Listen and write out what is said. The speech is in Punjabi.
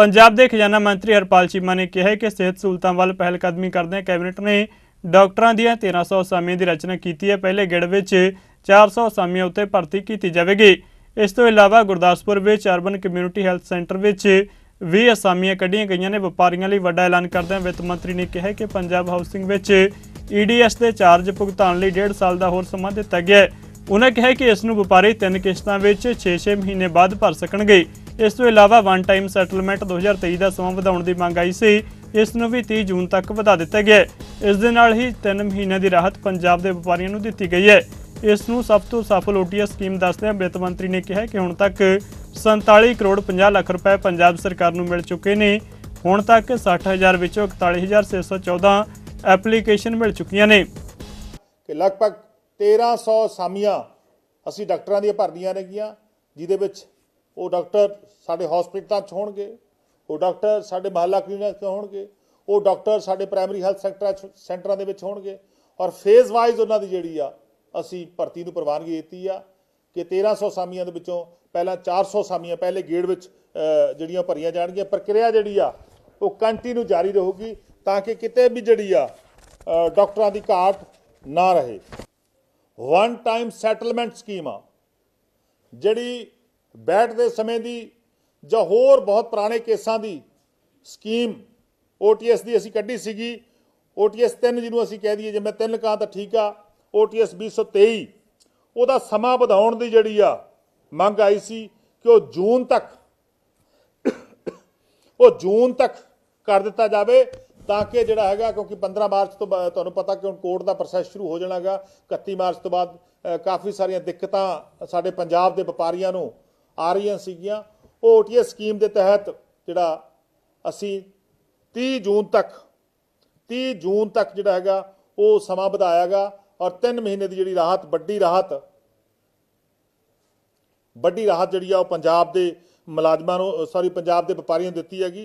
ਪੰਜਾਬ ਦੇ ਖਜ਼ਾਨਾ ਮੰਤਰੀ ਹਰਪਾਲ ਚੀਮਾ ਨੇ ਕਿਹਾ ਕਿ ਸਿਹਤ ਸਹੂਲਤਾਂ ਵੱਲ ਪਹਿਲ ਕਦਮੀ ਕਰਦਿਆਂ ਕੈਬਨਿਟ ਨੇ ਡਾਕਟਰਾਂ ਦੀਆਂ 1300 ਅਸਾਮੀਆਂ ਦੀ ਰਚਨਾ ਕੀਤੀ ਹੈ। ਪਹਿਲੇ ਗੇੜ ਵਿੱਚ 400 ਅਸਾਮੀਆਂ ਉੱਤੇ ਭਰਤੀ ਕੀਤੀ ਜਾਵੇਗੀ। ਇਸ ਤੋਂ ਇਲਾਵਾ ਗੁਰਦਾਸਪੁਰ ਵਿੱਚ ਅਰਬਨ ਕਮਿਊਨਿਟੀ ਹੈਲਥ ਸੈਂਟਰ ਵਿੱਚ 20 ਅਸਾਮੀਆਂ ਕੱਢੀਆਂ ਗਈਆਂ ਨੇ। ਵਪਾਰੀਆਂ ਲਈ ਵੱਡਾ ਐਲਾਨ ਕਰਦਿਆਂ ਵਿੱਤ ਮੰਤਰੀ ਨੇ ਕਿਹਾ ਕਿ ਪੰਜਾਬ ਹਾਊਸਿੰਗ ਵਿੱਚ ਈਡੀਐਸ ਦੇ ਚਾਰਜ ਭੁਗਤਾਨ ਲਈ 1.5 ਸਾਲ ਦਾ ਹੋਰ ਸਮਾਂ ਦਿੱਤਾ ਗਿਆ ਹੈ। ਉਨ੍ਹਾਂ ਕਿਹਾ ਕਿ ਇਸ ਨੂੰ ਵਪਾਰੀ ਤਿੰਨ ਕਿਸ਼ਤਾਂ ਵਿੱਚ 6-6 ਮਹੀਨੇ ਬਾਅਦ ਭਰ ਸਕਣਗੇ। ਇਸ ਤੋਂ ਇਲਾਵਾ ਵਨ ਟਾਈਮ ਸੈਟਲਮੈਂਟ 2023 ਦਾ ਸਮਾਂ ਵਧਾਉਣ ਦੀ ਮੰਗ ਆਈ ਸੀ, ਇਸ ਨੂੰ ਵੀ 30 ਜੂਨ ਤੱਕ ਵਧਾ ਦਿੱਤਾ ਗਿਆ ਇਸ ਦੇ ਨਾਲ ਹੀ 3 ਮਹੀਨਿਆਂ ਦੀ ਰਾਹਤ ਪੰਜਾਬ ਦੇ ਵਪਾਰੀਆਂ ਨੂੰ ਦਿੱਤੀ ਗਈ ਹੈ। ਇਸ ਨੂੰ ਸਭ ਤੋਂ ਸਫਲ ਓਟੀਐਸ ਸਕੀਮ ਦੱਸਦਿਆਂ ਵਿੱਤ ਮੰਤਰੀ ਨੇ ਕਿਹਾ ਕਿ ਹੁਣ ਤੱਕ 47 ਕਰੋੜ 50 ਲੱਖ ਰੁਪਏ ਪੰਜਾਬ ਸਰਕਾਰ ਨੂੰ ਮਿਲ ਚੁੱਕੇ ਨੇ। ਹੁਣ ਤੱਕ 60000 ਵਿੱਚੋਂ 41614 ਐਪਲੀਕੇਸ਼ਨ ਮਿਲ ਚੁੱਕੀਆਂ ਨੇ। ਕਿ ਲਗਭਗ 1300 ਸਾਮੀਆਂ ਅਸੀਂ ਡਾਕਟਰਾਂ ਦੀਆਂ ਭਰਨੀਆਂ ਨੇਗੀਆਂ, ਜਿਹਦੇ ਵਿੱਚ ਉਹ ਡਾਕਟਰ ਸਾਡੇ ਹਸਪੀਟਲਾਂ 'ਚ ਹੋਣਗੇ, ਉਹ ਡਾਕਟਰ ਸਾਡੇ ਮਹੱਲਾ ਕਲੀਨਿਕ 'ਚ ਹੋਣਗੇ, ਉਹ ਡਾਕਟਰ ਸਾਡੇ ਪ੍ਰਾਇਮਰੀ ਹੈਲਥ ਸੈਕਟਰਾਂ 'ਚ, ਸੈਂਟਰਾਂ ਦੇ ਵਿੱਚ ਹੋਣਗੇ। ਔਰ ਫੇਜ਼ ਵਾਈਜ਼ ਉਹਨਾਂ ਦੀ ਜਿਹੜੀ ਆ, ਅਸੀਂ ਭਰਤੀ ਨੂੰ ਪ੍ਰਵਾਨਗੀ ਦਿੱਤੀ ਆ ਕਿ 1300 ਸਾਮੀਆਂ ਦੇ ਵਿੱਚੋਂ ਪਹਿਲਾਂ 400 ਸਾਮੀਆਂ ਪਹਿਲੇ ਗੇੜ ਵਿੱਚ ਜਿਹੜੀਆਂ ਭਰੀਆਂ ਜਾਣਗੀਆਂ। ਪ੍ਰਕਿਰਿਆ ਜਿਹੜੀ ਆ, ਉਹ ਕੰਟੀਨਿਊ ਜਾਰੀ ਰਹੂਗੀ ਤਾਂ ਕਿ ਕਿਤੇ ਵੀ ਜਿਹੜੀ ਆ ਡਾਕਟਰਾਂ ਦੀ ਘਾਟ ਨਾ ਰਹੇ। ਵਨ ਟਾਈਮ ਸੈਟਲਮੈਂਟ ਸਕੀਮ ਆ, ਜਿਹੜੀ ਬੈਠ ਦੇ ਸਮੇਂ ਦੀ ਜਾਂ ਹੋਰ ਬਹੁਤ ਪੁਰਾਣੇ ਕੇਸਾਂ ਦੀ ਸਕੀਮ OTS ਦੀ ਅਸੀਂ ਕੱਢੀ ਸੀਗੀ। OTS 3 ਜਿਹਨੂੰ ਅਸੀਂ ਕਹਿ ਦਈਏ, ਜੇ ਮੈਂ ਤਿੰਨ ਕਹਾਂ ਤਾਂ ਠੀਕ ਆ। OTS 2023 ਉਹਦਾ ਸਮਾਂ ਵਧਾਉਣ ਦੀ ਜਿਹੜੀ ਆ ਮੰਗ ਆਈ ਸੀ ਕਿ ਉਹ ਜੂਨ ਤੱਕ, ਉਹ ਜੂਨ ਤੱਕ ਕਰ ਦਿੱਤਾ ਜਾਵੇ ਤਾਂ ਕਿ ਜਿਹੜਾ ਹੈਗਾ, ਕਿਉਂਕਿ 15 ਮਾਰਚ ਤੋਂ ਤੁਹਾਨੂੰ ਪਤਾ ਕਿ ਹੁਣ ਕੋਰਟ ਦਾ ਪ੍ਰੋਸੈਸ ਸ਼ੁਰੂ ਹੋ ਜਾਣਾਗਾ। 31 ਮਾਰਚ ਤੋਂ ਬਾਅਦ ਕਾਫੀ ਸਾਰੀਆਂ ਦਿੱਕਤਾਂ ਸਾਡੇ ਪੰਜਾਬ ਦੇ ਵਪਾਰੀਆਂ ਨੂੰ ਆ ਰਹੀਆਂ ਸੀਗੀਆਂ। ਉਹ ਓਟੀਐਸ ਸਕੀਮ ਦੇ ਤਹਿਤ ਜਿਹੜਾ ਅਸੀਂ 30 ਜੂਨ ਤੱਕ 30 ਜੂਨ ਤੱਕ ਜਿਹੜਾ ਹੈਗਾ, ਉਹ ਸਮਾਂ ਵਧਾਇਆਗਾ ਔਰ 3 ਮਹੀਨੇ ਦੀ ਜਿਹੜੀ ਰਾਹਤ, ਵੱਡੀ ਰਾਹਤ ਵੱਡੀ ਰਾਹਤ ਜਿਹੜੀ ਆ ਉਹ ਪੰਜਾਬ ਦੇ ਮੁਲਾਜ਼ਮਾਂ ਨੂੰ ਸੌਰੀ ਪੰਜਾਬ ਦੇ ਵਪਾਰੀਆਂ ਨੂੰ ਦਿੱਤੀ ਹੈਗੀ।